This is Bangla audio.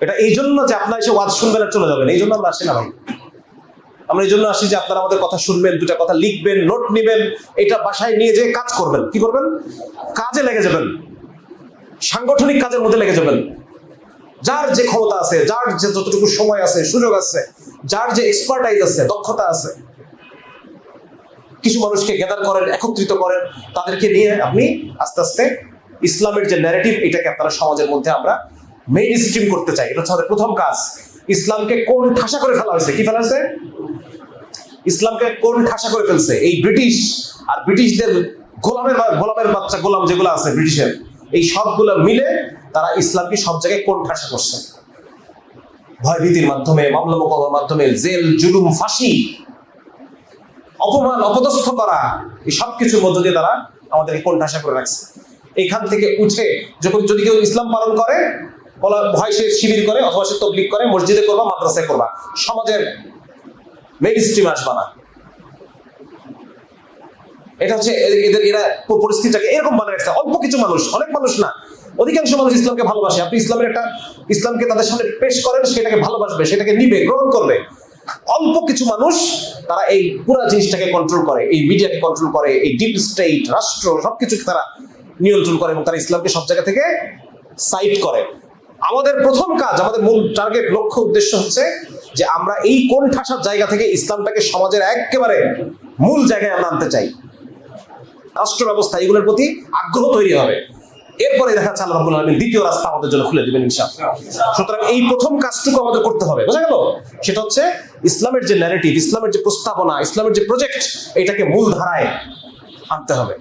এটা এই জন্য যে আপনারা এসে ওয়াজ শুনবেন আর চলে যাবেন, এই জন্য আমরা আসি না ভাই। আমরা এই জন্য আসি যে আপনারা আমাদের কথা শুনবেন দুটা কথা লিখবেন নোট নেবেন, এটা বাসায় নিয়ে যেয়ে কাজ করবেন। কি করবেন? কাজে লেগে যাবেন। সাংগঠনিক কাজের মধ্যে লেগে যাবেন। যার যে ক্ষমতা আছে, যার যে যতটুকু সময় আছে, সুযোগ আছে, যার যে এক্সপার্টাইজ আছে, দক্ষতা আছে, কিছু মানুষকে গ্যাদার করেন, একত্রিত করেন, তাদেরকে নিয়ে আপনি আস্তে আস্তে ইসলামের যে ন্যারেটিভ এটাকে আপনারা সমাজের মধ্যে আমরা মেইন স্ট্রিম করতে চাই এটা হচ্ছে প্রথম কাজ। ইসলামকে কোন ঠাসা করে ফেলা হয়েছে? কি ফেলা হয়েছে? ইসলামকে কোন ঠাসা করে ফেলছে? এই ব্রিটিশ আর ব্রিটিশদের গোলামের গোলামের বাচ্চা গোলাম যেগুলো আছে ব্রিটিশের, এই সবগুলো মিলে তারা ইসলামকে সব জায়গায় কোন ঠাসা করছে? ভয়ভীতির মাধ্যমে, মামলা মোকদ্দমার মাধ্যমে, জেল, জুলুম, ফাঁসি, অপমান, অপদস্থ করা, এই সব কিছুর মধ্য দিয়ে তারা আমাদেরকে কোন ঠাসা করে রাখছে? এখান থেকে উঠে যখন যদি কেউ ইসলাম পালন করে বলা ভয় সে শিবির করে অথবা সে তবলিক করে, মসজিদে করবা, মাদ্রাসায় করবা। সমাজের মেইন স্ট্রিম আসবা না। এটা হচ্ছে এদের- এরা পরিস্থিতিটাকে এরকম বানিয়ে রাখছে। অল্প কিছু মানুষ, অনেক মানুষ না। অধিকাংশ মানুষ ইসলামকে ভালোবাসে। আপনি ইসলামের একটা, ইসলামকে তাদের সামনে পেশ করেন, সেটাকে ভালোবাসবে, সেটাকে নিবে, গ্রহণ করবে। অল্প কিছু মানুষ, তারা এই পুরো জিনিসটাকে কন্ট্রোল করে, এই মিডিয়াকে কন্ট্রোল করে, এই ডিপ স্টেট রাষ্ট্র, সবকিছুকে তারা নিয়ন্ত্রণ করে এবং তারা ইসলামকে সব জায়গা থেকে সাইড করে। আমাদের প্রথম কাজ, আমাদের মূল টার্গেট লক্ষ্য, উদ্দেশ্য হচ্ছে যে আমরা এই কোন ঠাসার জায়গা থেকে ইসলামটাকে সমাজের একেবারে মূল জায়গায় আমরা আনতে চাই। রাষ্ট্র ব্যবস্থা এগুলোর প্রতি আগ্রহ তৈরি হবে। এরপরে দেখা যাচ্ছে আল্লাহ আলামিন দ্বিতীয় রাস্তা আমাদের জন্য খুলে দিবেন ইনশাআল্লাহ। সুতরাং এই প্রথম কাজটুকু আমাদের করতে হবে, বোঝা গেল? সেটা হচ্ছে ইসলামের যে ন্যারেটিভ ইসলামের যে প্রস্তাবনা, ইসলামের যে প্রজেক্ট এটাকে মূল ধারায় আনতে হবে।